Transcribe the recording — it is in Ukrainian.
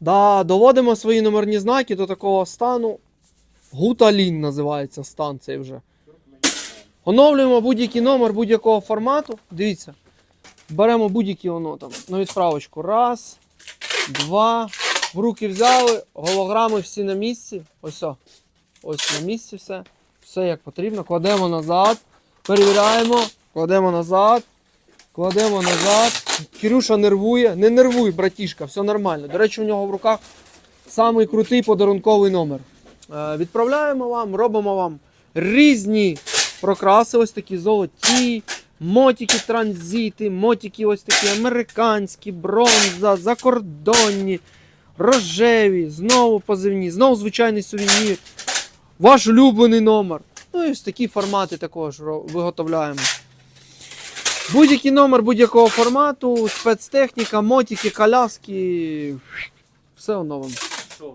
Да, доводимо свої номерні знаки до такого стану. Гуталін називається стан цей вже. Оновлюємо будь-який номер будь-якого формату. Дивіться. Беремо будь-які воно там на відправочку. Раз, два. В руки взяли, голограми всі на місці. Ось. Ось на місці все. Все як потрібно. Кладемо назад. Перевіряємо. Кладемо назад. Кладемо назад. Кирюша нервує. Не нервуй, братішка, все нормально. До речі, у нього в руках самий крутий подарунковий номер. Е, відправляємо вам, робимо вам різні прокраси, ось такі золоті, мотики транзити, мотики ось такі американські, бронза, закордонні, рожеві, знову позивні, знову звичайний сувенір, ваш улюблений номер. Ну і ось такі формати також виготовляємо. Будь-який номер будь-якого формату, спецтехніка, мотики, коляски. Все оновимо. Що?